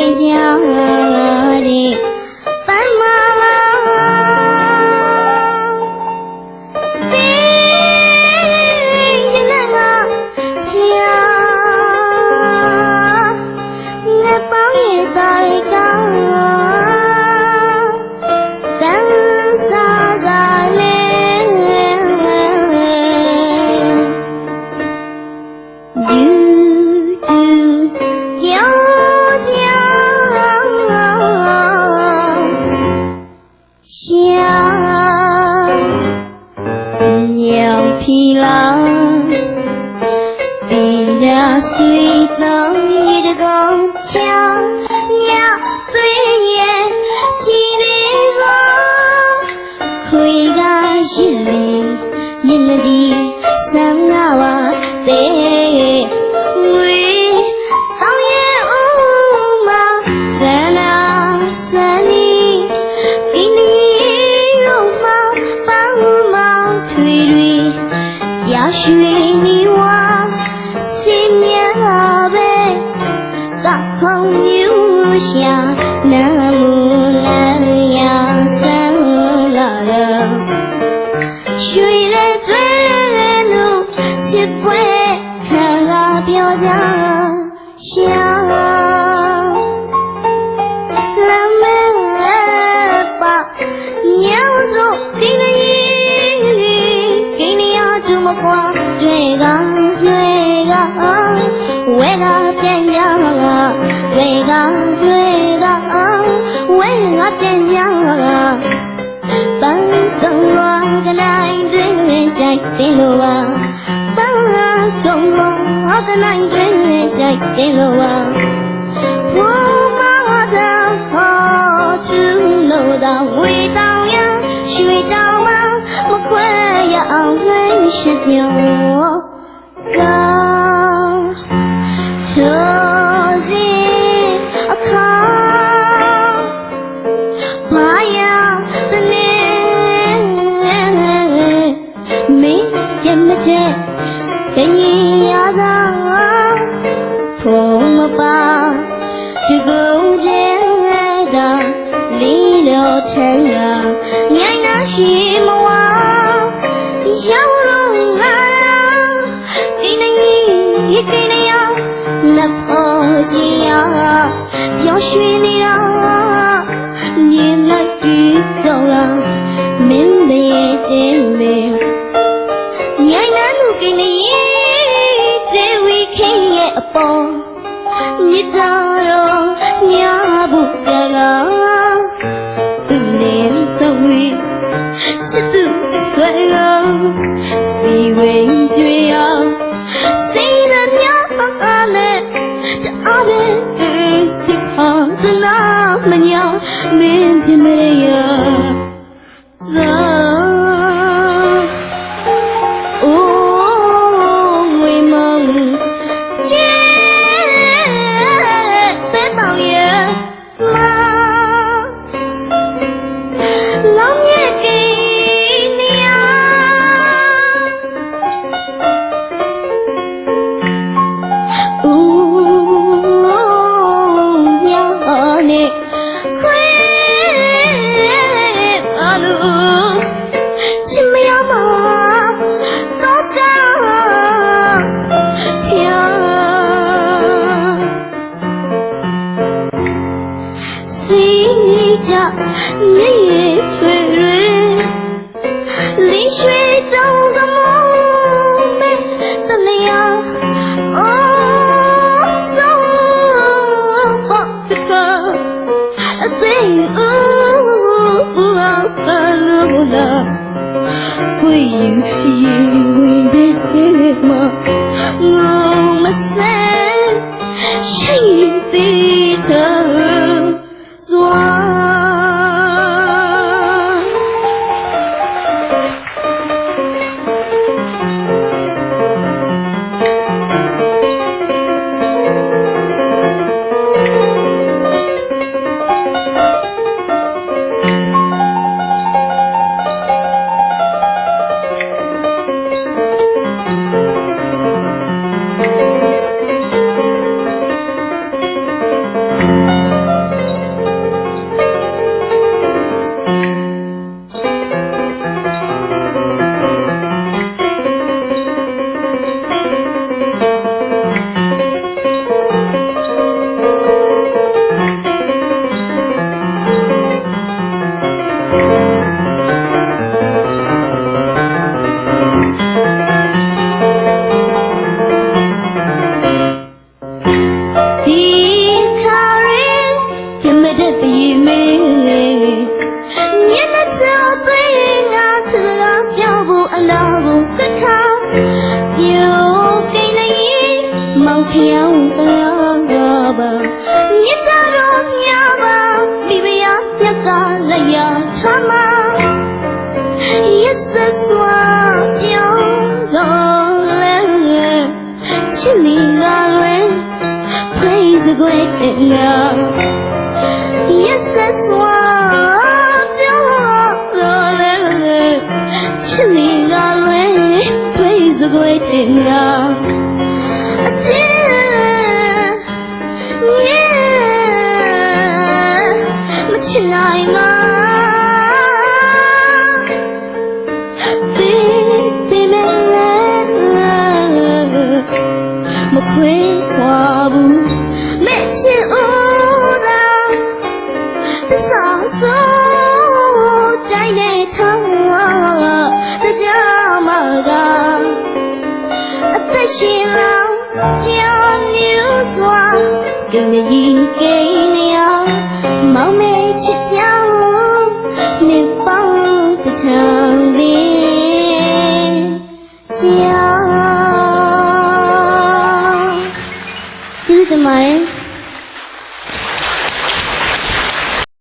ကြောင်းလာရီပမမပေါင်းရတာကောင်း ရှာနာမူနာယာဆန်လာရရွှေလက်တွေလည်းလို့ချစ်ပွဲခံကပြောကြရှာလာမဲပညောင်စို့ဒီနေဒီနေရသူမကွာတွေကလွဲကဝဲကပြန်ကြ န်းဆုံးကနိုင်တွင်ကြိုက်တယ်လို့ပါပန်းဆုံးကနိုင်တွင်ကြိုက်တယ်လို့ပါဘုမသာခေါ်ချူလို့သာဝေတောင်ရရွှေတောင်မမခွဲရအောင်လွှဲရှိပြောကာ လိုချင်ကညိုင်းနာရှိမဝရောက်လို့ငါဒီနေ့ဒီနေ့ရောက်နဖို့ကြည်ရပြောင်းရွှေ့နေတာမြင်လိုက်ပြီးတော့မင်းပဲတဲ့မင်းညိုင်းနာ စီဝိန်ကြွေအောင်စိတ်နဲ့များလည်းတအားပဲဒီဟာသနာမညာမင်းပြမရ Yeni mi benim ဖျောင်းတရားကပါညတာတော့ညပါမိဖုရားပြက်ကလက်ရချမ Yes, that's why you're lonely. ချစ်မိလာလွယ် praise the great enough yes that's why you're lonely. ချစ်မိလာလွယ် praise the great enough အ ရှင်လောပြောင်းမြူစွာကင်းကြီးကိန်းလျောမော